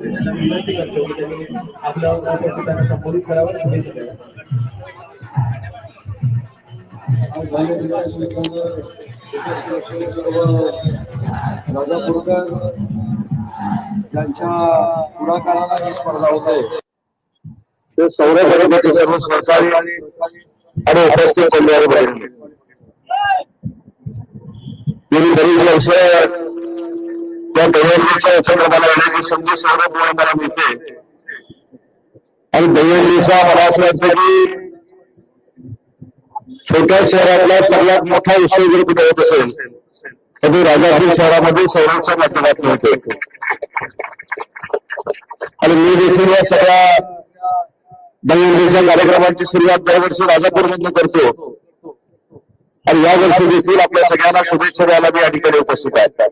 त्यांना विनंती करतो की त्यांनी आपल्या उपस्थितांना संबोधित करावं शुभेच्छा द्याव्या. ही स्पर्धा होते ते सौरभ गणपती सर्व सहकारी आणि उपस्थित कल्याण बहिणी गेली बरीच वर्ष या दहीहंडीच्या उपक्रमाला येण्याची संधी सौरभमुळे मला मिळते आणि दहीहंडीचा मला असं वाटतं की छोट्या शहरातला सगळ्यात मोठा उत्सव जर कुठे होत असेल तर तो राजापूर शहरामध्ये सौरभच्या माध्यमातून होते. आणि मी देखील या सगळ्या दहीहंडीच्या कार्यक्रमांची सुरुवात दरवर्षी राजापूर मधून करतो. आणि या वर्षी देखील आपल्या सगळ्यांना शुभेच्छा द्यायला मी या ठिकाणी उपस्थित आहे.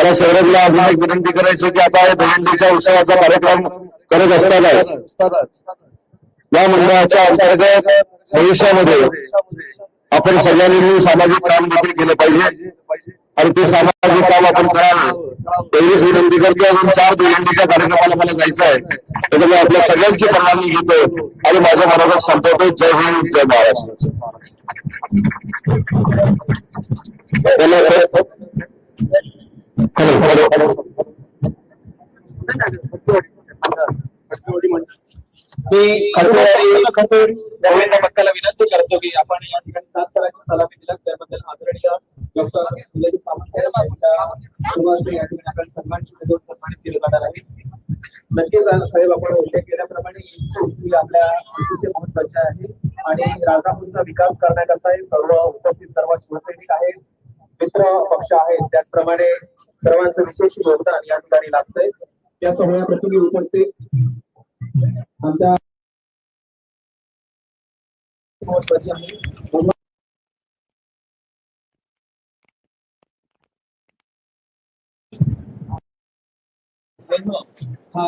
त्याला सौरभला अजून एक विनंती करायची की आता या उत्सवाचा कार्यक्रम करत असताना या मंडळाच्या अंतर्गत भविष्यामध्ये आपण सगळ्यांनी मिळून सामाजिक काम देखील केलं पाहिजे. आणि ते सामाजिक काम आपण करावं तेवढीच विनंती करतो. अजून चार दहीहंडीच्या कार्यक्रमाला मला जायचं आहे. त्याच्यामुळे आपल्या सगळ्यांची परवानगी घेतो आणि माझ्या मनात संपवतो. जय हिंद जय महाराष्ट्र. मी खरतोडी रवींद्र विनंती करतो की आपण या ठिकाणी सात तराची सलामी दिला त्याबद्दल आदरणीय डॉक्टर निलेश सावंत या ठिकाणी आपण सन्मान सन्मानित केलं जाणार आहे. नक्कीच साहेब आपण उल्लेख केल्याप्रमाणे आपल्या अतिशय महत्वाची आहे आणि राजापूरचा विकास करण्याकरता सर्व उपस्थित सर्व शिवसैनिक आहेत. मित्र पक्ष आहेत. त्याचप्रमाणे सर्वांचं विशेष योगदान या ठिकाणी लागतंय. या सोहळ्या प्रसंगी उपस्थित आमच्या हा